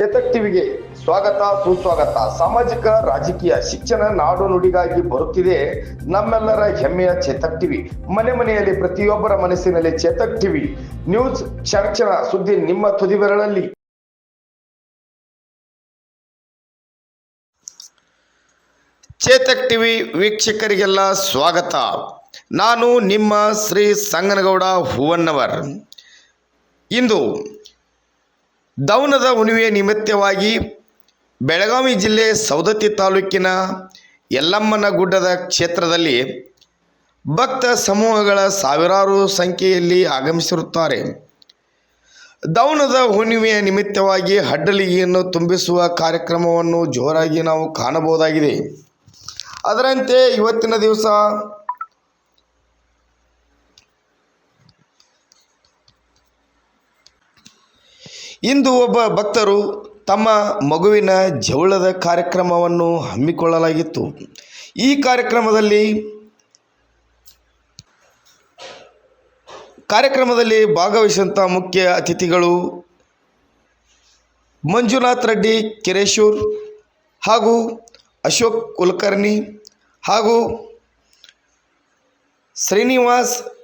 ಚೇತಕ್ ಟಿವಿಗೆ ಸ್ವಾಗತ, ಸುಸ್ವಾಗತ. ಸಾಮಾಜಿಕ, ರಾಜಕೀಯ, ಶಿಕ್ಷಣ, ನಾಡು ನುಡಿಗಾಗಿ ಬರುತ್ತಿದೆ ನಮ್ಮೆಲ್ಲರ ಹೆಮ್ಮೆಯ ಚೇತಕ್ ಟಿವಿ. ಮನೆ ಮನೆಯಲ್ಲಿ ಪ್ರತಿಯೊಬ್ಬರ ಮನಸ್ಸಿನಲ್ಲಿ ಚೇತಕ್ ಟಿವಿ. ನ್ಯೂಸ್ ಕ್ಷಣ ಸುದ್ದಿ ನಿಮ್ಮ ತುದಿ ಬೆರಳಲ್ಲಿ ಚೇತಕ್ ಟಿವಿ ವೀಕ್ಷಕರಿಗೆಲ್ಲ ಸ್ವಾಗತ. ನಾನು ನಿಮ್ಮ ಶ್ರೀ ಸಂಗನಗೌಡ ಹೂವನ್ನವರ್. ಇಂದು ದೌನದ ಹುಣಿವೆ ನಿಮಿತ್ತವಾಗಿ ಬೆಳಗಾವಿ ಜಿಲ್ಲೆ ಸೌದತ್ತಿ ತಾಲೂಕಿನ ಯಲ್ಲಮ್ಮನ ಗುಡ್ಡದ ಕ್ಷೇತ್ರದಲ್ಲಿ ಭಕ್ತ ಸಮೂಹಗಳ ಸಾವಿರಾರು ಸಂಖ್ಯೆಯಲ್ಲಿ ಆಗಮಿಸಿರುತ್ತಾರೆ. ದೌನದ ಹುಣ್ಣಿಮೆಯ ನಿಮಿತ್ತವಾಗಿ ಹಡ್ಡಲಿಗೆಯನ್ನು ತುಂಬಿಸುವ ಕಾರ್ಯಕ್ರಮವನ್ನು ಜೋರಾಗಿ ನಾವು ಕಾಣಬಹುದಾಗಿದೆ. ಅದರಂತೆ ಇವತ್ತಿನ ದಿವಸ ಇಂದು ಒಬ್ಬ ಭಕ್ತರು ತಮ್ಮ ಮಗುವಿನ ಜವಳದ ಕಾರ್ಯಕ್ರಮವನ್ನು ಹಮ್ಮಿಕೊಳ್ಳಲಾಗಿತ್ತು. ಈ ಕಾರ್ಯಕ್ರಮದಲ್ಲಿ ಕಾರ್ಯಕ್ರಮದಲ್ಲಿ ಭಾಗವಹಿಸಿದಂಥ ಮುಖ್ಯ ಅತಿಥಿಗಳು ಮಂಜುನಾಥ್ ರೆಡ್ಡಿ ಕೆರೇಶೂರ್ ಹಾಗೂ ಅಶೋಕ್ ಕುಲಕರ್ಣಿ ಹಾಗೂ ಶ್ರೀನಿವಾಸ್